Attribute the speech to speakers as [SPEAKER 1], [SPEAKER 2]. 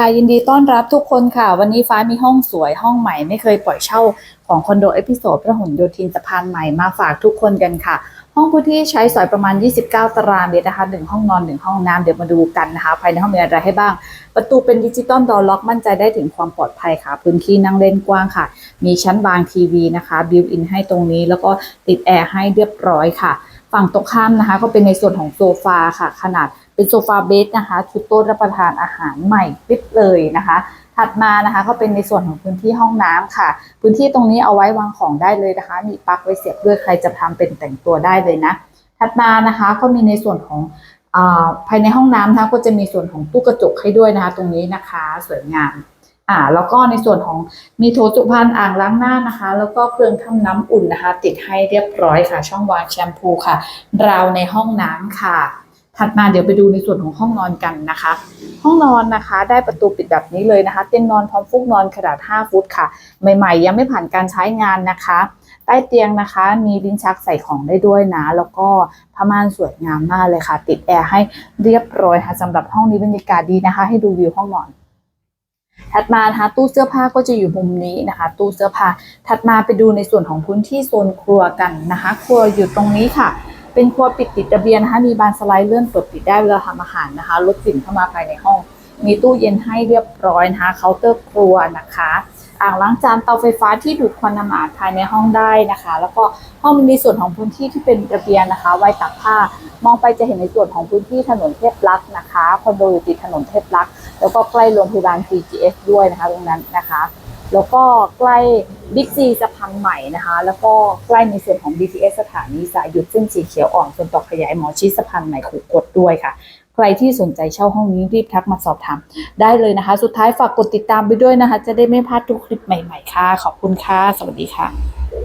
[SPEAKER 1] ค่ะยินดีต้อนรับทุกคนค่ะ วันนี้ฟ้ามีห้องสวยห้องใหม่ไม่เคยปล่อยเช่าของคอนโดเอพิโซดพระหลโยธินสะพานใหม่มาฝากทุกคนกันค่ะ ห้องพื้นที่ใช้สอยประมาณ 29 ตารางเมตรนะคะหนึ่งห้องนอนหนึ่งห้องน้ำเดี๋ยวมาดูกันนะคะ ภายในห้องมีอะไรให้บ้าง ประตูเป็นดิจิตอลดอร์ล็อกมั่นใจได้ถึงความปลอดภัยค่ะ พื้นที่นั่งเล่นกว้างค่ะ มีชั้นวางทีวีนะคะบิวอินให้ตรงนี้แล้วก็ติดแอร์ให้เรียบร้อยค่ะ ฝั่งตรงข้ามนะคะ ก็เป็นในส่วนของโซฟาค่ะ ขนาด เป็นโซฟาเบสนะคะ ชุดโต๊ะรับประทานอาหารใหม่คลิปเลยนะคะ ถัดมานะคะก็เป็นในส่วนของพื้นที่ห้องน้ำค่ะ พื้นที่ตรงนี้เอาไว้วางของได้เลยนะคะ มีปลั๊กไว้เสียบด้วยใครจะทำเป็นแต่งตัวได้เลยนะ ถัดมานะคะก็มีในส่วนของอภายในห้องน้ำนะคะก็จะมีส่วนของตู้กระจกให้ด้วยนะคะ ตรงนี้นะคะสวยงามอ่าแล้วก็ในส่วนของมีโถสุพรรณอ่างล้างหน้านะคะ แล้วก็เครื่องทำน้ำอุ่นนะคะ ติดให้เรียบร้อยค่ะ ช่องวางแชมพูค่ะ ราวในห้องน้ำค่ะ ถัดมาเดี๋ยวไปดูในส่วนของห้องนอนกันนะคะ ห้องนอนนะคะ ได้ประตูปิดแบบนี้เลยนะคะ เตียงนอนพร้อมฟูกนอนขนาด 5 ฟุตค่ะ ใหม่ๆ ยังไม่ผ่านการใช้งานนะคะ ใต้เตียงนะคะ มีลิ้นชักใส่ของได้ด้วยนะ แล้วก็ผ้าม่านสวยงามมากเลยค่ะ ติดแอร์ให้เรียบร้อยค่ะสำหรับห้องนี้บรรยากาศดีนะคะ ให้ดูวิวห้องนอนถัดมานะคะตู้เสื้อผ้าก็จะอยู่มุมนี้นะคะ ตู้เสื้อผ้าถัดมาไปดูในส่วนของพื้นที่โซนครัวกันนะคะ ครัวอยู่ตรงนี้ค่ะ เป็นครัวปิดติดระเบียงนะคะมีบานสไลด์เลื่อนเปิดปิดได้เวลาทำอาหารนะคะลดกลิ่นเข้ามาภายในห้อง มีตู้เย็นให้เรียบร้อยนะคะเคาน์เตอร์ครัวนะคะ อ่างล้างจานเตาไฟฟ้าที่ดูดควันน้ำอาบภายในห้องได้นะคะ แล้วก็ห้องมีส่วนของพื้นที่ที่เป็นระเบียงนะคะ ไว้ตากผ้ามองไปจะเห็นในส่วนของพื้นที่ถนนเทพรักษ์นะคะคอนโดอยู่ติดถนนเทพรักษ์แล้วก็ใกล้โรงพยาบาล PGS ด้วยนะคะตรงนั้นนะคะ แล้วก็ใกล้บิ๊กซีสะพานใหม่นะคะ แล้วก็ใกล้ในส่วนของ BTS สถานีสายหยุดเส้นสีเขียวอ่อนส่วนต่อขยายหมอชิดสะพานใหม่ขุกดด้วยค่ะ ใครที่สนใจเช่าห้องนี้รีบทักมาสอบถามได้เลยนะคะ สุดท้ายฝากกดติดตามไปด้วยนะคะ จะได้ไม่พลาดทุกคลิปใหม่ๆค่ะ ขอบคุณค่ะ สวัสดีค่ะ